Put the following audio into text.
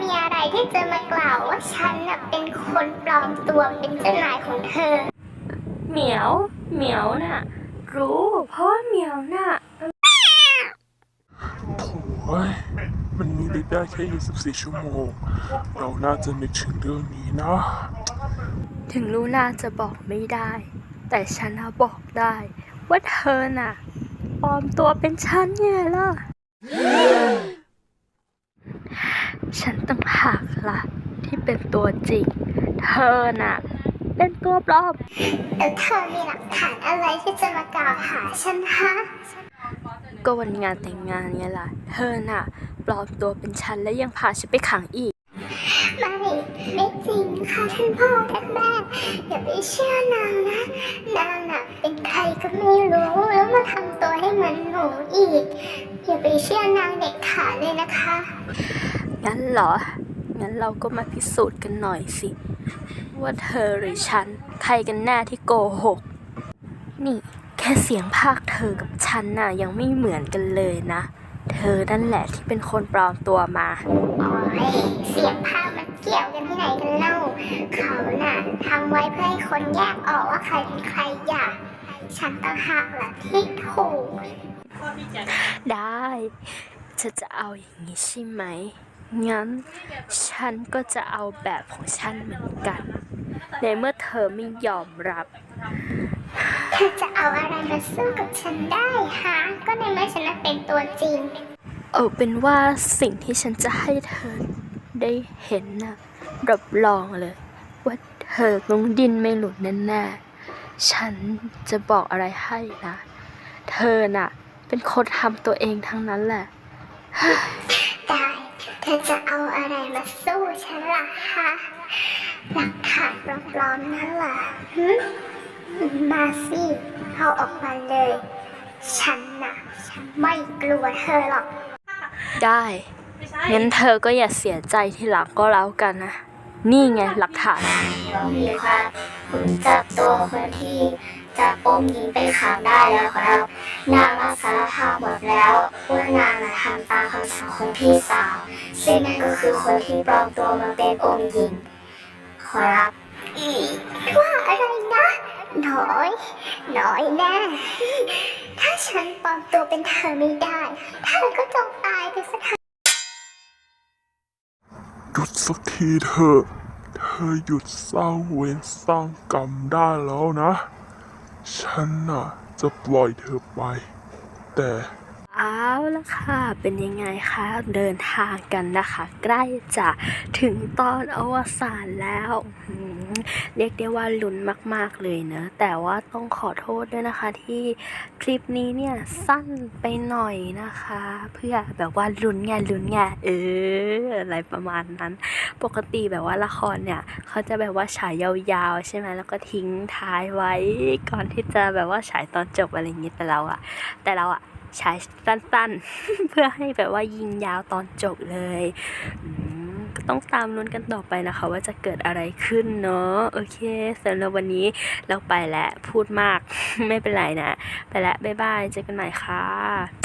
มีอะไรที่จะมากล่าวว่าฉันน่ะเป็นคนปลอมตัวเป็นเจ้านายของเธอ เหมียว เหมียวน่ะ รู้เพราะว่าเหมียวน่ะโอ้ยมันมีเด็กได้แค่24ชั่วโมง เราน่าจะนึกถึงเรื่องนี้นะ ถึงลูน่าจะบอกไม่ได้ แต่ฉันน่ะบอกได้ ว่าเธอน่ะปลอมตัวเป็นฉันไงล่ะ ฉันตั้งหากล่ะ ที่เป็นตัวจริง เธอน่ะ เป็นตัวปลอมแล้วเธอมีหลักฐานอะไรที่จะมากล่าวหาฉันฮะก็วันงานแต่งงานไงล่ะ เธอน่ะ ปลอมตัวเป็นฉันและยังพาฉันไปขังอีก ไม่ไม่จริงค่ะท่านพ่อท่านแม่อย่าไปเชื่อนางนะ นางน่ะ เป็นใครก็ไม่รู้แล้วมาทำตัวให้เหมือนหนูอีกอย่า ไปเชื่อนางเด็ดขาดเลยนะคะ งั้นเหรอ งั้นเราก็มาพิสูจน์กันหน่อยสิ ว่าเธอหรือฉัน ใครกันแน่ที่โกหก นี่แค่เสียงภาคเธอกับฉันน่ะยังไม่เหมือนกันเลยนะ เธอนั่นแหละที่เป็นคนปลอมตัวมา โอ้ยเสียงภาพ มันเกี่ยวกันที่ไหนกันเล่า เขาน่ะทำไว้เพื่อให้คนแยกออกว่าใครเป็นใครอย่าฉันต่างหากล่ะที่ถูก ได้ เธอจะเอาอย่างนี้ใช่ไหม งั้น ฉันก็จะเอาแบบของฉันเหมือนกัน ในเมื่อเธอไม่ยอมรับ เธอจะเอาอะไรมาสู้กับฉันได้ฮะ ก็ในเมื่อฉันน่ะเป็นตัวจริง เอาเป็นว่าสิ่งที่ฉันจะให้เธอ ได้เห็นนะรับรองเลย ว่าเธอต้องดิ้นไม่หลุดแน่ๆฉันจะบอกอะไรให้นะ เธอน่ะ เป็นคนทำตัวเองทั้งนั้นแหละได้เธอจะเอาอะไรมาสู้ฉันล่ะฮะหลักฐานปลอมๆนั่นล่ะหึมาสิเอาออกมาเลย ฉันน่ะ ฉันไม่กลัวเธอหรอก ได้ งั้นเธอก็อย่าเสียใจทีหลังก็แล้วกันนะ นี่ไงหลักฐาน เรามีครับผมจับตัวคนที่จับองค์หญิงไปขังได้แล้วครับ นางรับสารภาพหมดแล้วว่านางน่ะทำตามคำสั่งของพี่สาว ซึ่งนั่นก็คือคนที่ปลอมตัวมาเป็นองค์หญิง ขอรับ อีว่าอะไรนะ น้อย น้อยแน่ ถ้าฉันปลอมตัวเป็นเธอไม่ได้ เธอก็จงตายไปสัก หยุดสักทีเถอะ เธอหยุดสร้างเวรสร้างกรรมได้แล้วนะ ฉันน่ะจะปล่อยเธอไป แต่เอาละค่ะ เป็นยังไงคะ เดินทางกันนะคะ ใกล้จะถึงตอนอวสานแล้ว เรียกได้ว่าลุ้นมาก ๆ เลยเนอะแต่ว่าต้องขอโทษด้วยนะคะ ที่คลิปนี้เนี่ยสั้นไปหน่อยนะคะ เพื่อแบบว่าลุ้นไงลุ้นไงเอออะไรประมาณนั้น ปกติแบบว่าละครเนี่ยเขาจะแบบว่าฉายยาวๆใช่ไหมแล้วก็ทิ้งท้ายไว้ก่อนที่จะแบบว่าฉายตอนจบอะไรอย่างนี้แต่เราอะแต่เราอะฉายสั้นๆ เพื่อให้แบบว่ายิงยาวตอนจบเลย ต้องตามลุ้นกันต่อไปนะคะ ว่าจะเกิดอะไรขึ้นเนาะโอเคสำหรับวันนี้เราไปแล้วพูดมากไม่เป็นไรนะ ไปแล้วบ๊ายบายเจอกันใหม่ค่ะ